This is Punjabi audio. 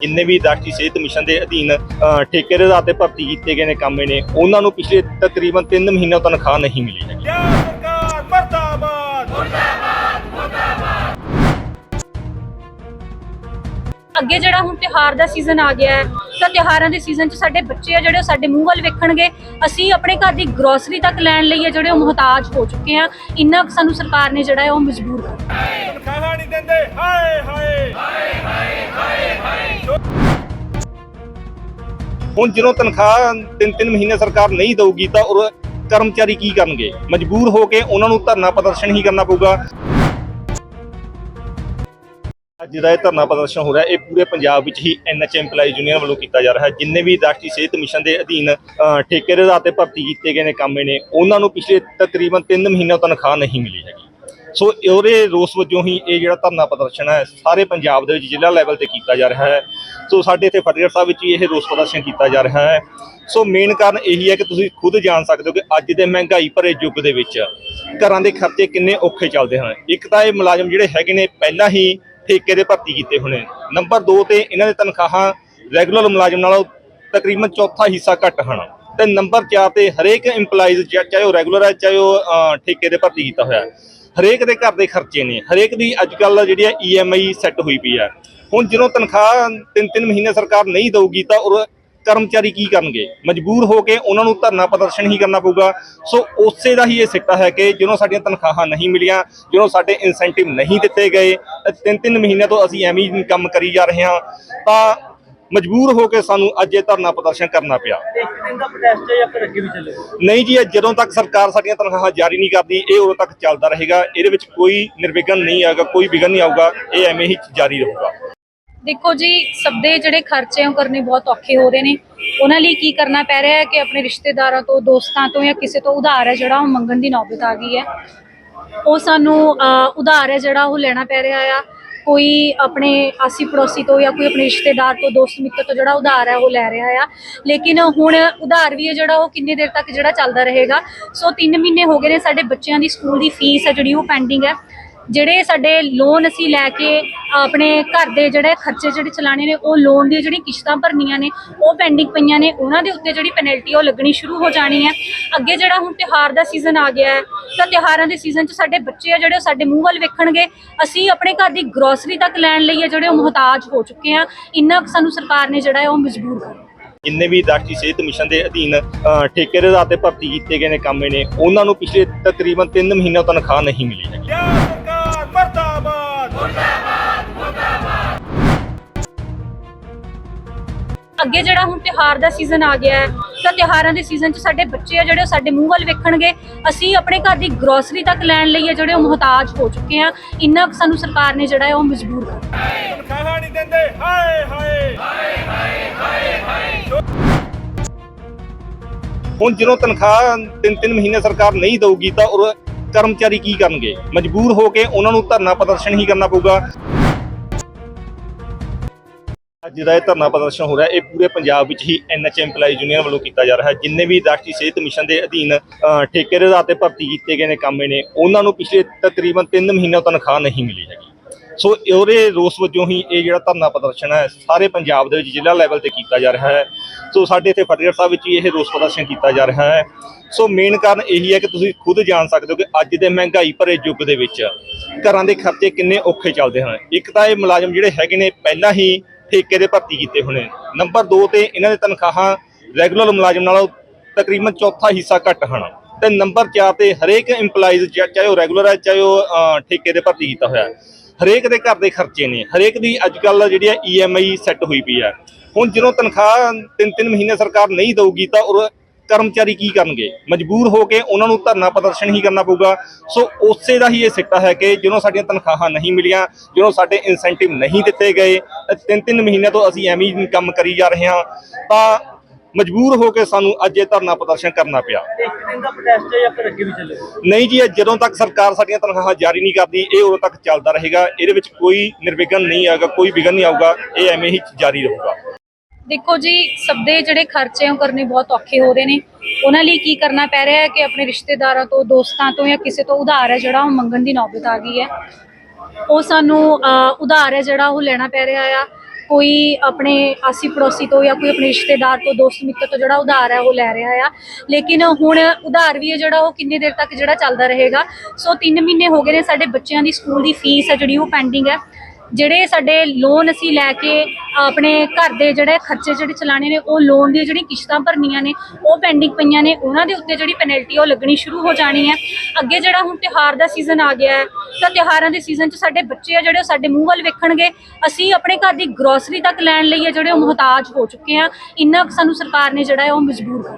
ਜਿੰਨੇ ਵੀ ਰਾਸ਼ਟਰੀ ਸਿਹਤ ਮਿਸ਼ਨ ਦੇ ਅਧੀਨ ਠੇਕੇ ਦੇ ਆਧਾਰ ਤੇ ਭਰਤੀ ਕੀਤੇ ਗਏ ਨੇ ਕਾਮੇ ਨੇ ਉਹਨਾਂ ਨੂੰ ਪਿਛਲੇ ਤਕਰੀਬਨ 3 ਮਹੀਨਿਆਂ ਤੋਂ ਤਨਖਾਹ ਨਹੀਂ ਮਿਲੀ ਸਰਕਾਰ ਮਰਦਾਬਾਦ! ਅੱਗੇ ਜਿਹੜਾ ਹੁਣ ਤਿਉਹਾਰ ਦਾ ਸੀਜ਼ਨ ਆ ਗਿਆ ਹੈ ਤਾਂ ਤਿਉਹਾਰਾਂ ਦੇ ਸੀਜ਼ਨ 'ਚ ਸਾਡੇ ਬੱਚੇ ਆ ਜਿਹੜੇ ਸਾਡੇ ਮੂੰਹ ਵੱਲ ਵੇਖਣਗੇ। ਅਸੀਂ ਆਪਣੇ ਘਰ ਦੀ ਗਰੋਸਰੀ ਤੱਕ ਲੈਣ ਲਈ ਆ ਜਿਹੜੇ ਉਹ ਮੁਹਤਾਜ ਹੋ ਚੁੱਕੇ ਆ। ਇੰਨਾ ਕੁ ਸਾਨੂੰ ਸਰਕਾਰ ਨੇ ਜਿਹੜਾ ਹੈ ਉਹ ਮਜਬੂਰ ਕਰ ਦਿੱਤਾ। ਤਨਖਾਹਾਂ ਨਹੀਂ ਦਿੰਦੇ ਹਾਏ ਹਾਏ। ਹੁਣ ਜਦੋਂ ਤਨਖਾਹ 3-3 ਮਹੀਨੇ ਸਰਕਾਰ ਨਹੀਂ ਦਊਗੀ ਤਾਂ ਉਹ ਕਰਮਚਾਰੀ ਕੀ ਕਰਨਗੇ? ਮਜਬੂਰ ਹੋ ਕੇ ਉਹਨਾਂ ਨੂੰ ਧਰਨਾ ਪ੍ਰਦਰਸ਼ਨ ਹੀ ਕਰਨਾ ਪਊਗਾ। ਅੱਜ ਦਾ ਇਹ ਧਰਨਾ ਪ੍ਰਦਰਸ਼ਨ ਹੋ ਰਿਹਾ, ਇਹ ਪੂਰੇ ਪੰਜਾਬ ਵਿੱਚ ਹੀ ਐਨਐਚ EMPLOYEE ਯੂਨੀਅਨ ਵੱਲੋਂ ਕੀਤਾ ਜਾ ਰਿਹਾ ਹੈ। ਜਿੰਨੇ ਵੀ ਰਾਸ਼ਟਰੀ ਸਿਹਤ ਮਿਸ਼ਨ ਦੇ ਅਧੀਨ ਠੇਕੇ ਦੇ ਆਧਾਰ ਤੇ ਭਰਤੀ ਕੀਤੇ ਗਏ ਨੇ ਕਾਮੇ ਨੇ, ਉਹਨਾਂ ਨੂੰ ਪਿਛਲੇ ਤਕਰੀਬਨ 3 ਮਹੀਨਿਆਂ ਤੋਂ ਤਨਖਾਹ ਨਹੀਂ ਮਿਲੀ ਹੈਗੀ। ਸੋ ਉਹਦੇ ਰੋਸ ਵਜੋਂ ਹੀ ਇਹ ਜਿਹੜਾ ਧਰਨਾ ਪ੍ਰਦਰਸ਼ਨ ਹੈ, ਸਾਰੇ ਪੰਜਾਬ ਦੇ ਵਿੱਚ ਜ਼ਿਲ੍ਹਾ ਲੈਵਲ ਤੇ ਕੀਤਾ ਜਾ ਰਿਹਾ ਹੈ। ਸੋ ਸਾਡੇ ਇੱਥੇ ਫਤਿਹਗੜ੍ਹ ਸਾਹਿਬ ਵਿੱਚ ਵੀ ਇਹ ਰੋਸ ਪ੍ਰਦਰਸ਼ਨ ਕੀਤਾ ਜਾ ਰਿਹਾ ਹੈ। ਸੋ ਮੇਨ ਕਾਰਨ ਇਹੀ ਹੈ ਕਿ ਤੁਸੀਂ ਖੁਦ ਜਾਣ ਸਕਦੇ ਹੋ ਕਿ ਅੱਜ ਦੇ ਮਹਿੰਗਾਈ ਭਰੇ ਯੁੱਗ ਦੇ ਵਿੱਚ ਘਰਾਂ ਦੇ ਖਰਚੇ ਕਿੰਨੇ ਔਖੇ ਚੱਲਦੇ ਹਨ। ਇੱਕ ਤਾਂ ਇਹ ਮੁਲਾਜ਼ਮ ਜਿਹੜੇ ਹੈਗੇ ਨੇ, ਪਹਿਲਾਂ ਹੀ ਠੇਕੇ ਦੇ ਭਰਤੀ ਕੀਤੇ ਹੋਣੇ ਨੰਬਰ 2 ਤੇ ਇਹਨਾਂ ਦੇ ਤਨਖਾਹਾਂ ਰੈਗੂਲਰ ਮੁਲਾਜ਼ਮ ਨਾਲੋਂ ਤਕਰੀਬਨ ਚੌਥਾ ਹਿੱਸਾ ਘੱਟ ਹਨ। ਤੇ ਨੰਬਰ 4 ਤੇ ਹਰੇਕ EMPLOYEES ਚਾਹੇ ਉਹ ਰੈਗੂਲਰ ਹੈ, ਚਾਹੇ ਉਹ ਠੇਕੇ ਦੇ ਭਰਤੀ ਕੀਤਾ ਹੋਇਆ ਹਰੇਕ ਦੇ ਘਰ ਦੇ ਖਰਚੇ ਨੇ। ਹਰੇਕ ਦੀ ਅੱਜ ਕੱਲ ਜਿਹੜੀ ਹੈ ਈਐਮਆਈ ਸੈੱਟ ਹੋਈ ਪਈ ਹੈ। ਹੁਣ ਜਦੋਂ ਤਨਖਾਹ ਤਿੰਨ ਤਿੰਨ ਮਹੀਨੇ ਸਰਕਾਰ ਨਹੀਂ ਦਊਗੀ ਤਾਂ ਉਹ ਕਰਮਚਾਰੀ ਕੀ ਕਰਨਗੇ? ਮਜਬੂਰ ਹੋ ਕੇ ਉਹਨਾਂ ਨੂੰ ਧਰਨਾ ਪ੍ਰਦਰਸ਼ਨ ਹੀ ਕਰਨਾ ਪਊਗਾ। ਸੋ ਉਸੇ ਦਾ ਹੀ ਇਹ ਸਿੱਟਾ ਹੈ ਕਿ ਜਦੋਂ ਸਾਡੀਆਂ ਤਨਖਾਹਾਂ ਨਹੀਂ ਮਿਲੀਆਂ ਜਦੋਂ ਸਾਡੇ ਇਨਸੈਂਟਿਵ ਨਹੀਂ ਦਿੱਤੇ ਗਏ ਤਿੰਨ ਤਿੰਨ ਮਹੀਨਿਆਂ ਤੋਂ ਅਸੀਂ ਐਵੇਂ ਹੀ ਕੰਮ ਕਰੀ ਜਾ ਰਹੇ ਹਾਂ ਤਾਂ ਮਜਬੂਰ ਹੋ ਕੇ ਸਾਨੂੰ ਅੱਜ ਇਹ ਧਰਨਾ ਪ੍ਰਦਰਸ਼ਨ ਕਰਨਾ ਪਿਆ। ਇੱਕ ਦਿਨ ਦਾ ਪ੍ਰੋਟੈਸਟ ਹੈ ਜਾਂ ਫਿਰ ਅੱਗੇ ਵੀ ਚੱਲੇਗਾ? ਨਹੀਂ ਜੀ ਇਹ ਜਦੋਂ ਤੱਕ ਸਰਕਾਰ ਸਾਡੀਆਂ ਤਨਖਾਹਾਂ ਜਾਰੀ ਨਹੀਂ ਕਰਦੀ ਇਹ ਉਦੋਂ ਤੱਕ ਚੱਲਦਾ ਰਹੇਗਾ। ਇਹਦੇ ਵਿੱਚ ਕੋਈ ਨਿਰਵਿਘਨ ਨਹੀਂ ਆਏਗਾ ਕੋਈ ਵਿਘਨ ਨਹੀਂ ਆਊਗਾ ਇਹ ਐਵੇਂ ਹੀ ਜਾਰੀ ਰਹੂਗਾ। ਦੇਖੋ ਜੀ, ਸਭ ਦੇ ਜਿਹੜੇ ਖਰਚੇ ਉਹ ਕਰਨੇ ਬਹੁਤ ਔਖੇ ਹੋ ਰਹੇ ਨੇ। ਉਹਨਾਂ ਲਈ ਕੀ ਕਰਨਾ ਪੈ ਰਿਹਾ ਹੈ ਕਿ ਆਪਣੇ ਰਿਸ਼ਤੇਦਾਰਾਂ ਤੋਂ, ਦੋਸਤਾਂ ਤੋਂ ਜਾਂ ਕਿਸੇ ਤੋਂ ਉਧਾਰ ਹੈ ਜਿਹੜਾ ਉਹ ਮੰਗਣ ਦੀ ਨੌਬਤ ਆ ਗਈ ਹੈ। ਉਹ ਸਾਨੂੰ ਉਧਾਰ ਹੈ ਜਿਹੜਾ ਉਹ ਲੈਣਾ ਪੈ ਰਿਹਾ ਆ। ਕੋਈ ਆਪਣੇ ਆਸੀ ਪੜੋਸੀ ਤੋਂ ਜਾਂ ਕੋਈ ਆਪਣੇ ਰਿਸ਼ਤੇਦਾਰ ਤੋਂ, ਦੋਸਤ ਮਿੱਤਰ ਤੋਂ ਜਿਹੜਾ ਉਧਾਰ ਹੈ ਉਹ ਲੈ ਰਿਹਾ ਆ। ਲੇਕਿਨ ਹੁਣ ਉਧਾਰ ਵੀ ਹੈ ਜਿਹੜਾ ਉਹ ਕਿੰਨੇ ਦੇਰ ਤੱਕ ਜਿਹੜਾ ਚੱਲਦਾ ਰਹੇਗਾ। ਸੋ 3 ਮਹੀਨੇ ਹੋ ਗਏ ਨੇ ਸਾਡੇ ਬੱਚਿਆਂ ਦੀ ਸਕੂਲ ਦੀ ਫੀਸ ਹੈ ਜਿਹੜੀ ਉਹ ਪੈਂਡਿੰਗ ਹੈ। ਜਿਹੜੇ ਸਾਡੇ ਲੋਨ ਅਸੀਂ ਲੈ ਕੇ ਆਪਣੇ ਘਰ ਦੇ ਜਿਹੜੇ ਖਰਚੇ ਜਿਹੜੇ ਚਲਾਣੇ ਨੇ, ਉਹ ਲੋਨ ਦੀਆਂ ਜਿਹੜੀ ਕਿਸ਼ਤਾਂ ਭਰਨੀਆਂ ਨੇ, ਉਹ ਪੈਂਡਿੰਗ ਪਈਆਂ ਨੇ, ਉਹਨਾਂ ਦੇ ਉੱਤੇ ਜਿਹੜੀ ਪੈਨਲਟੀ ਉਹ ਲੱਗਣੀ ਸ਼ੁਰੂ ਹੋ ਜਾਣੀ ਹੈ। ਅੱਗੇ ਜਿਹੜਾ ਹੁਣ ਤਿਉਹਾਰ ਦਾ ਸੀਜ਼ਨ ਆ ਗਿਆ ਹੈ, ਤਾਂ ਤਿਉਹਾਰਾਂ ਦੇ ਸੀਜ਼ਨ 'ਚ ਸਾਡੇ ਬੱਚੇ ਆ ਜਿਹੜੇ ਉਹ ਸਾਡੇ ਮੂੰਹ ਵੱਲ ਵੇਖਣਗੇ। ਅਸੀਂ ਆਪਣੇ ਘਰ ਦੀ ਗਰੋਸਰੀ ਤੱਕ ਲੈਣ ਲਈ ਆ ਜਿਹੜੇ ਉਹ ਮੁਹਤਾਜ ਹੋ ਚੁੱਕੇ ਆ। ਇੰਨਾ ਸਾਨੂੰ ਸਰਕਾਰ ਨੇ ਜਿਹੜਾ ਉਹ ਮਜਬੂਰ ਕਰ ਜਿੰਨੇ ਵੀ ਰਾਸ਼ਟਰੀ ਸਿਹਤ ਮਿਸ਼ਨ ਦੇ ਅਧੀਨ ਠੇਕੇ ਦੇ ਆਧਾਰ ਤੇ ਭਰਤੀ ਕੀਤੇ ਗਏ ਨੇ, ਕਾਮੇ ਨੇ, ਉਹਨਾਂ ਨੂੰ ਪਿਛਲੇ ਤਕਰੀਬਨ 3 ਮਹੀਨਿਆਂ ਤੋਂ ਤਨਖਾਹ ਨਹੀਂ ਮਿਲੀ ਹੈਗੀ। ਅੱਗੇ ਜਿਹੜਾ ਹੁਣ ਤਿਉਹਾਰ ਦਾ ਸੀਜ਼ਨ ਆ ਗਿਆ ਹੈ ਤਾਂ ਤਿਉਹਾਰਾਂ ਦੇ ਸੀਜ਼ਨ 'ਚ ਸਾਡੇ ਬੱਚੇ ਆ ਜਿਹੜੇ ਉਹ ਸਾਡੇ ਮੂੰਹ ਵੱਲ ਵੇਖਣਗੇ। ਅਸੀਂ ਆਪਣੇ ਘਰ ਦੀ ਗਰੋਸਰੀ ਤੱਕ ਲੈਣ ਲਈ ਆ ਜਿਹੜੇ ਉਹ ਮੁਹਤਾਜ ਹੋ ਚੁੱਕੇ ਆ। ਇੰਨਾ ਕੁ ਸਾਨੂੰ ਸਰਕਾਰ ਨੇ ਜਿਹੜਾ ਹੈ ਉਹ ਮਜਬੂਰ ਕਰ ਦਿੱਤਾ। ਤਨਖਾਹਾਂ ਨਹੀਂ ਦਿੰਦੇ। ਹਾਏ ਹਾਏ। ਹੁਣ ਜਦੋਂ ਤਨਖਾਹ ਤਿੰਨ ਤਿੰਨ ਮਹੀਨੇ ਸਰਕਾਰ ਨਹੀਂ ਦਊਗੀ ਤਾਂ ਉਹ ਕਰਮਚਾਰੀ ਕੀ ਕਰਨਗੇ? ਮਜਬੂਰ ਹੋ ਕੇ ਉਹਨਾਂ ਨੂੰ ਧਰਨਾ ਪ੍ਰਦਰਸ਼ਨ ਹੀ ਕਰਨਾ ਪਊਗਾ। ਅੱਜ ਇਹ ਧਰਨਾ ਪ੍ਰਦਰਸ਼ਨ ਹੋ ਰਿਹਾ ਇਹ ਪੂਰੇ ਪੰਜਾਬ ਵਿੱਚ ਹੀ ਐਨਐਚ EMPLOYEE ਯੂਨੀਅਨ ਵੱਲੋਂ ਕੀਤਾ ਜਾ ਰਿਹਾ ਹੈ। ਜਿੰਨੇ ਵੀ ਰਾਸ਼ਟਰੀ ਸਿਹਤ ਮਿਸ਼ਨ ਦੇ ਅਧੀਨ ਠੇਕੇ ਦੇ ਆਧਾਰ ਤੇ ਭਰਤੀ ਕੀਤੇ ਗਏ ਨੇ, ਕੰਮੇ ਨੇ, ਉਹਨਾਂ ਨੂੰ ਪਿਛਲੇ ਤਕਰੀਬਨ 3 ਮਹੀਨਿਆਂ ਤੋਂ ਤਨਖਾਹ ਨਹੀਂ ਮਿਲੀ ਹੈਗੀ। ਸੋ ਉਹਦੇ ਰੋਸ ਵਜੋਂ ਹੀ ਇਹ ਜਿਹੜਾ ਧਰਨਾ ਪ੍ਰਦਰਸ਼ਨ ਹੈ, ਸਾਰੇ ਪੰਜਾਬ ਦੇ ਵਿੱਚ ਜ਼ਿਲ੍ਹਾ ਲੈਵਲ ਤੇ ਕੀਤਾ ਜਾ ਰਿਹਾ ਹੈ। ਸੋ ਸਾਡੇ ਇੱਥੇ ਫਤਿਹਗੜ੍ਹ ਸਾਹਿਬ ਵਿੱਚ ਵੀ ਇਹ ਰੋਸ ਪ੍ਰਦਰਸ਼ਨ ਕੀਤਾ ਜਾ ਰਿਹਾ ਹੈ। ਸੋ ਮੇਨ ਕਾਰਨ ਇਹੀ ਹੈ ਕਿ ਤੁਸੀਂ ਖੁਦ ਜਾਣ ਸਕਦੇ ਹੋ ਕਿ ਅੱਜ ਦੇ ਮਹਿੰਗਾਈ ਭਰੇ ਯੁੱਗ ਦੇ ਵਿੱਚ ਘਰਾਂ ਦੇ ਖਰਚੇ ਕਿੰਨੇ ਔਖੇ ਚੱਲਦੇ ਹਨ। ਇੱਕ ਤਾਂ ਇਹ ਮੁਲਾਜ਼ਮ ਜਿਹੜੇ ਹੈਗੇ ਨੇ, ਪਹਿਲਾਂ ਹੀ ਠੇਕੇ ਦੇ ਭਰਤੀ ਕੀਤੇ ਹੋਣੇ ਨੰਬਰ 2 ਤੇ ਇਹਨਾਂ ਦੇ ਤਨਖਾਹਾਂ ਰੈਗੂਲਰ ਮੁਲਾਜ਼ਮ ਨਾਲੋਂ ਤਕਰੀਬਨ ਚੌਥਾ ਹਿੱਸਾ ਘੱਟ ਹਨ। ਤੇ ਨੰਬਰ 4 ਤੇ ਹਰੇਕ EMPLOYEES ਚਾਹੇ ਉਹ ਰੈਗੂਲਰ ਹੈ ਚਾਹੇ ਉਹ ਠੇਕੇ ਦੇ ਭਰਤੀ ਕੀਤਾ ਹੋਇਆ, ਹਰੇਕ ਦੇ ਘਰ ਦੇ ਖਰਚੇ ਨੇ। ਹਰੇਕ ਦੀ ਅੱਜ ਕੱਲ ਜਿਹੜੀ ਹੈ ਈਐਮਆਈ ਸੈੱਟ ਹੋਈ ਪਈ ਹੈ ਹੁਣ ਜਦੋਂ ਤਨਖਾਹ ਤਿੰਨ ਤਿੰਨ ਮਹੀਨੇ ਸਰਕਾਰ ਨਹੀਂ ਦਊਗੀ ਤਾਂ ਉਹ ਕਰਮਚਾਰੀ ਕੀ ਕਰਨਗੇ? ਮਜਬੂਰ ਹੋ ਕੇ ਉਹਨਾਂ ਨੂੰ ਧਰਨਾ ਪ੍ਰਦਰਸ਼ਨ ਹੀ ਕਰਨਾ ਪਊਗਾ। ਸੋ ਉਸੇ ਦਾ ਹੀ ਇਹ ਸਿੱਟਾ ਹੈ ਕਿ ਜਦੋਂ ਸਾਡੀਆਂ ਤਨਖਾਹਾਂ ਨਹੀਂ ਮਿਲੀਆਂ ਜਦੋਂ ਸਾਡੇ ਇਨਸੈਂਟਿਵ ਨਹੀਂ ਦਿੱਤੇ ਗਏ ਤਿੰਨ ਤਿੰਨ ਮਹੀਨਿਆਂ ਤੋਂ ਅਸੀਂ ਐਵੇਂ ਹੀ ਕੰਮ ਕਰੀ ਜਾ ਰਹੇ ਹਾਂ ਤਾਂ ਮਜਬੂਰ ਹੋ ਕੇ ਸਾਨੂੰ ਅੱਜ ਇਹ ਧਰਨਾ ਪ੍ਰਦਰਸ਼ਨ ਕਰਨਾ ਪਿਆ। ਇੱਕ ਦਿਨ ਦਾ ਪ੍ਰੋਟੈਸਟ ਹੈ ਜਾਂ ਫਿਰ ਅੱਗੇ ਵੀ ਚੱਲੇਗਾ? ਨਹੀਂ ਜੀ ਇਹ ਜਦੋਂ ਤੱਕ ਸਰਕਾਰ ਸਾਡੀਆਂ ਤਨਖਾਹਾਂ ਜਾਰੀ ਨਹੀਂ ਕਰਦੀ ਇਹ ਉਦੋਂ ਤੱਕ ਚੱਲਦਾ ਰਹੇਗਾ। ਇਹਦੇ ਵਿੱਚ ਕੋਈ ਨਿਰਵਿਘਨ ਨਹੀਂ ਆਏਗਾ ਕੋਈ ਵਿਘਨ ਨਹੀਂ ਆਊਗਾ ਇਹ ਐਵੇਂ ਹੀ ਜਾਰੀ ਰਹੂਗਾ। ਦੇਖੋ ਜੀ, ਸਭ ਦੇ ਜਿਹੜੇ ਖਰਚੇ ਆ ਉਹ ਕਰਨੇ ਬਹੁਤ ਔਖੇ ਹੋ ਰਹੇ ਨੇ। ਉਹਨਾਂ ਲਈ ਕੀ ਕਰਨਾ ਪੈ ਰਿਹਾ ਹੈ ਕਿ ਆਪਣੇ ਰਿਸ਼ਤੇਦਾਰਾਂ ਤੋਂ, ਦੋਸਤਾਂ ਤੋਂ ਜਾਂ ਕਿਸੇ ਤੋਂ ਉਧਾਰ ਹੈ ਜਿਹੜਾ ਉਹ ਮੰਗਣ ਦੀ ਨੌਬਤ ਆ ਗਈ ਹੈ। ਉਹ ਸਾਨੂੰ ਉਧਾਰ ਹੈ ਜਿਹੜਾ ਉਹ ਲੈਣਾ ਪੈ ਰਿਹਾ ਆ। ਕੋਈ ਆਪਣੇ ਆਸੀ ਪੜੋਸੀ ਤੋਂ ਜਾਂ ਕੋਈ ਆਪਣੇ ਰਿਸ਼ਤੇਦਾਰ ਤੋਂ, ਦੋਸਤ ਮਿੱਤਰ ਤੋਂ ਜਿਹੜਾ ਉਧਾਰ ਹੈ ਉਹ ਲੈ ਰਿਹਾ ਆ। ਲੇਕਿਨ ਹੁਣ ਉਧਾਰ ਵੀ ਹੈ ਜਿਹੜਾ ਉਹ ਕਿੰਨੇ ਦੇਰ ਤੱਕ ਜਿਹੜਾ ਚੱਲਦਾ ਰਹੇਗਾ। ਸੋ 3 ਮਹੀਨੇ ਹੋ ਗਏ ਨੇ ਸਾਡੇ ਬੱਚਿਆਂ ਦੀ ਸਕੂਲ ਦੀ ਫੀਸ ਹੈ ਜਿਹੜੀ ਉਹ ਪੈਂਡਿੰਗ ਹੈ। ਜਿਹੜੇ ਸਾਡੇ ਲੋਨ ਅਸੀਂ ਲੈ ਕੇ ਆਪਣੇ ਘਰ ਦੇ ਜਿਹੜੇ ਖਰਚੇ ਜਿਹੜੇ ਚਲਾਣੇ ਨੇ, ਉਹ ਲੋਨ ਦੀਆਂ ਜਿਹੜੀਆਂ ਕਿਸ਼ਤਾਂ ਭਰਨੀਆਂ ਨੇ, ਉਹ ਪੈਂਡਿੰਗ ਪਈਆਂ ਨੇ, ਉਹਨਾਂ ਦੇ ਉੱਤੇ ਜਿਹੜੀ ਪੈਨਲਟੀ ਉਹ ਲੱਗਣੀ ਸ਼ੁਰੂ ਹੋ ਜਾਣੀ ਹੈ। ਅੱਗੇ ਜਿਹੜਾ ਹੁਣ ਤਿਉਹਾਰ ਦਾ ਸੀਜ਼ਨ ਆ ਗਿਆ ਹੈ, ਤਾਂ ਤਿਉਹਾਰਾਂ ਦੇ ਸੀਜ਼ਨ 'ਚ ਸਾਡੇ ਬੱਚੇ ਆ ਜਿਹੜੇ, ਉਹ ਸਾਡੇ ਮੂੰਹ ਵੱਲ ਵੇਖਣਗੇ। ਅਸੀਂ ਆਪਣੇ ਘਰ ਦੀ ਗਰੋਸਰੀ ਤੱਕ ਲੈਣ ਲਈ ਆ ਜਿਹੜੇ ਉਹ ਮੁਹਤਾਜ ਹੋ ਚੁੱਕੇ ਆ। ਇੰਨਾ ਕੁ ਸਾਨੂੰ ਸਰਕਾਰ ਨੇ ਜਿਹੜਾ ਉਹ ਮਜਬੂਰ ਕਰ